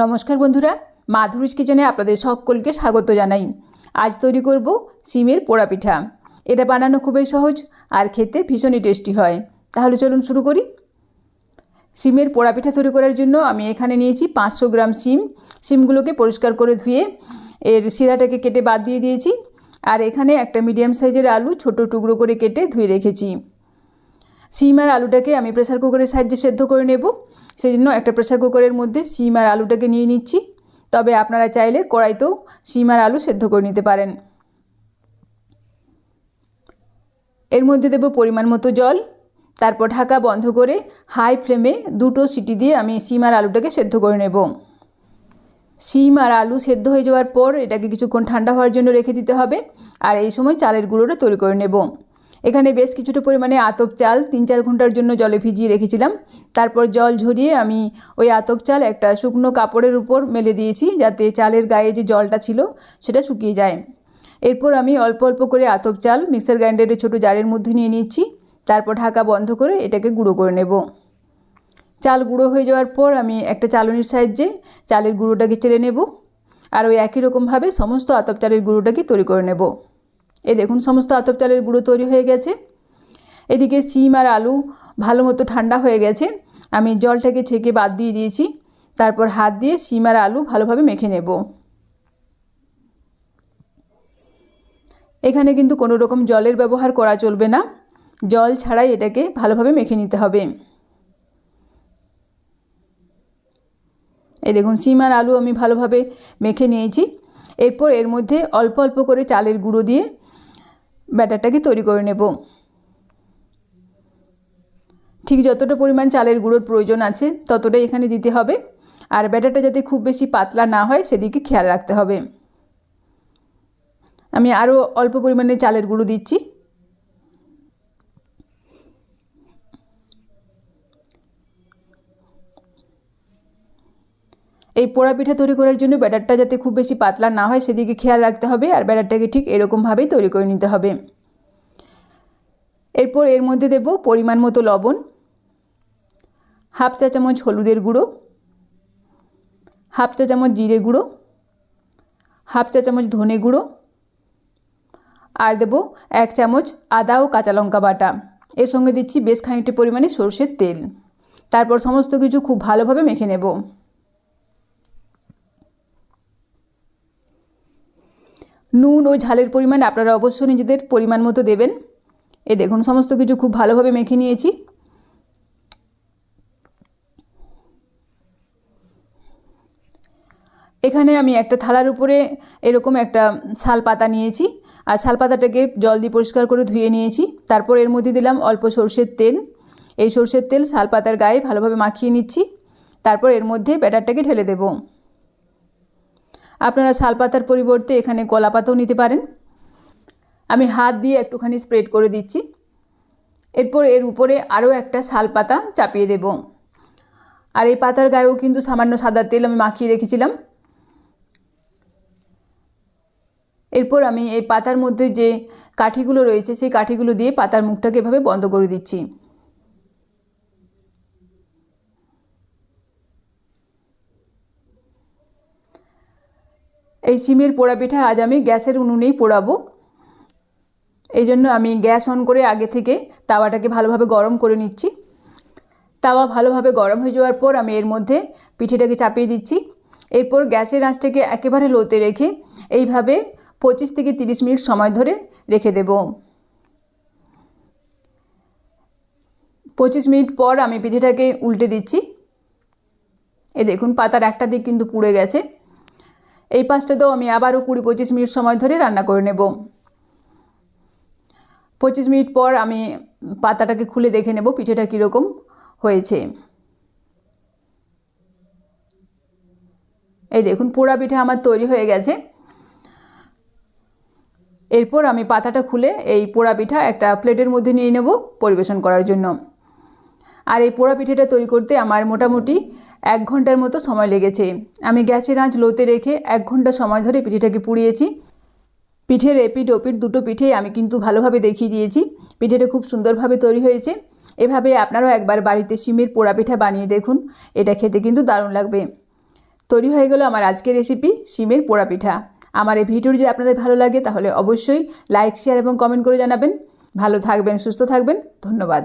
নমস্কার বন্ধুরা মাধুরীস কিচেনে আপনাদের সকলকে স্বাগত জানাই। আজ তৈরি করব সিমের পোড়া পিঠা। এটা বানানো খুবই সহজ আর খেতে ভীষণই টেস্টি হয়। তাহলে চলুন শুরু করি। সিমের পোড়া পিঠা তৈরি করার জন্য আমি এখানে নিয়েছি পাঁচশো গ্রাম সিম। সিমগুলোকে পরিষ্কার করে ধুয়ে এর শিরাটাকে কেটে বাদ দিয়ে দিয়েছি। আর এখানে একটা মিডিয়াম সাইজের আলু ছোট টুকরো করে কেটে ধুয়ে রেখেছি। সিম আর আলুটাকে আমি প্রেসার কুকারের সাহায্যে সেদ্ধ করে নেব। সেই জন্য একটা প্রেসার কুকারের মধ্যে সিম আর আলুটাকে নিয়ে নিচ্ছি। তবে আপনারা চাইলে কড়াইতেও সিম আর আলু সেদ্ধ করে নিতে পারেন। এর মধ্যে দেব পরিমাণ মতো জল। তারপর ঢাকা বন্ধ করে হাই ফ্লেমে দুটো সিটি দিয়ে আমি সিম আর আলুটাকে সেদ্ধ করে নেব। সিম আর আলু সেদ্ধ হয়ে যাওয়ার পর এটাকে কিছুক্ষণ ঠান্ডা হওয়ার জন্য রেখে দিতে হবে। আর এই সময় চালের গুঁড়োটা তৈরি করে নেব। এখানে বেশ কিছুটা পরিমাণে আতপ চাল তিন চার ঘণ্টার জন্য জলে ভিজিয়ে রেখেছিলাম। তারপর জল ঝরিয়ে আমি ওই আতপ চাল একটা শুকনো কাপড়ের উপর মেলে দিয়েছি যাতে চালের গায়ে যে জলটা ছিল সেটা শুকিয়ে যায়। এরপর আমি অল্প অল্প করে আতপ চাল মিক্সার গ্রাইন্ডারের ছোটো জারের মধ্যে নিয়ে নিচ্ছি তারপর ঢাকা বন্ধ করে এটাকে গুঁড়ো করে নেব। চাল গুঁড়ো হয়ে যাওয়ার পর আমি একটা চালনির সাহায্যে চালের গুঁড়োটাকে চেলে নেব। আর ওই একই রকমভাবে সমস্ত আতপ চালের গুঁড়োটাকে তৈরি করে নেব। এই দেখুন, সমস্ত আতপ চালের গুঁড়ো তৈরি হয়ে গেছে। এদিকে সিম আর আলু ভালো মতো ঠান্ডা হয়ে গেছে। আমি জলটাকে ছেঁকে বাদ দিয়ে দিয়েছি। তারপর হাত দিয়ে সিম আর আলু ভালোভাবে মেখে নেব। এখানে কিন্তু কোনো রকম জলের ব্যবহার করা চলবে না। জল ছাড়াই এটাকে ভালোভাবে মেখে নিতে হবে। এই দেখুন সিম আর আলু আমি ভালোভাবে মেখে নিয়েছি। এরপর এর মধ্যে অল্প অল্প করে চালের গুঁড়ো দিয়ে ব্যাটারটাকে তৈরি করে নেব। ঠিক যতটা পরিমাণ চালের গুঁড়োর প্রয়োজন আছে, ততটাই এখানে দিতে হবে। আর ব্যাটারটা যাতে খুব বেশি পাতলা না হয়, সেদিকে খেয়াল রাখতে হবে। আমি আরও অল্প পরিমাণে চালের গুঁড়ো দিচ্ছি। এই পোড়া পিঠা তৈরি করার জন্য ব্যাটারটা যাতে খুব বেশি পাতলা না হয়, সেদিকে খেয়াল রাখতে হবে আর ব্যাটারটাকে ঠিক এরকমভাবেই তৈরি করে নিতে হবে। এরপর এর মধ্যে দেব পরিমাণ মতো লবণ, হাফ চা চামচ হলুদের গুঁড়ো, হাফ চা চামচ জিরে গুঁড়ো, হাফ চা চামচ ধনে গুঁড়ো, আর দেব এক চামচ আদা ও কাঁচা লঙ্কা বাটা। এর সঙ্গে দিচ্ছি বেশ খানিকটি পরিমাণে সর্ষের তেল। তারপর সমস্ত কিছু খুব ভালোভাবে মেখে নেব। নুন ও ঝালের পরিমাণ আপনারা অবশ্যই নিজেদের পরিমাণ মতো দেবেন। এ দেখুন, সমস্ত কিছু খুব ভালোভাবে মেখে নিয়েছি। এখানে আমি একটা থালার উপরে এরকম একটা শাল পাতা নিয়েছি। আর শাল পাতাটাকে জল দিয়ে পরিষ্কার করে ধুয়ে নিয়েছি। তারপর এর মধ্যে দিলাম অল্প সর্ষের তেল। এই সর্ষের তেল শাল পাতার গায়ে ভালোভাবে মাখিয়ে নিচ্ছি। তারপর এর মধ্যে ব্যাটারটাকে ঢেলে দেব। আপনারা শাল পাতার পরিবর্তে এখানে কলা পাতাও নিতে পারেন। আমি হাত দিয়ে একটুখানি স্প্রেড করে দিচ্ছি। এরপর এর উপরে আরও একটা শাল পাতা চাপিয়ে দেব। আর এই পাতার গায়েও কিন্তু সামান্য সাদা তেল আমি মাখিয়ে রেখেছিলাম। এরপর আমি এই পাতার মধ্যে যে কাঠিগুলো রয়েছে, সেই কাঠিগুলো দিয়ে পাতার মুখটাকে এভাবে বন্ধ করে দিচ্ছি। এই সিমের পোড়া পিঠা আজ আমি গ্যাসের উনুনেই পোড়াবো। এই জন্য আমি গ্যাস অন করে আগে থেকে তাওয়াটাকে ভালোভাবে গরম করে নিচ্ছি। তাওয়া ভালোভাবে গরম হয়ে যাওয়ার পর আমি এর মধ্যে পিঠেটাকে চাপিয়ে দিচ্ছি। এরপর গ্যাসের আঁচটাকে একেবারে লোতে রেখে এইভাবে পঁচিশ থেকে তিরিশ মিনিট সময় ধরে রেখে দেব। পঁচিশ মিনিট পর আমি পিঠেটাকে উল্টে দিচ্ছি। এ দেখুন, পাতার একটা দিক কিন্তু পুড়ে গেছে। এই পাঁচটা পাঁচটাতেও আমি আবারও কুড়ি পঁচিশ মিনিট সময় ধরে রান্না করে নেব। পঁচিশ মিনিট পর আমি পাতাটাকে খুলে দেখে নেব পিঠেটা কীরকম হয়েছে। এই দেখুন, পোড়া পিঠে আমার তৈরি হয়ে গেছে। এরপর আমি পাতাটা খুলে এই পোড়া পিঠা একটা প্লেটের মধ্যে নিয়ে নেব পরিবেশন করার জন্য। আর এই পোড়া পিঠেটা তৈরি করতে আমার মোটামুটি এক ঘণ্টার মতো সময় লেগেছে। আমি গ্যাসের আঁচ লোতে রেখে এক ঘণ্টা সময় ধরে পিঠেটাকে পুড়িয়েছি। পিঠের এপিট ওপিট দুটো পিঠেই আমি কিন্তু ভালোভাবে দেখিয়ে দিয়েছি। পিঠেটা খুব সুন্দরভাবে তৈরি হয়েছে। এভাবে আপনারাও একবার বাড়িতে সিমের পোড়া পিঠা বানিয়ে দেখুন। এটা খেতে কিন্তু দারুণ লাগবে। তৈরি হয়ে গেল আমার আজকের রেসিপি শিমের পোড়া পিঠা। আমার এই ভিডিওটি যদি আপনাদের ভালো লাগে তাহলে অবশ্যই লাইক শেয়ার এবং কমেন্ট করে জানাবেন। ভালো থাকবেন, সুস্থ থাকবেন। ধন্যবাদ।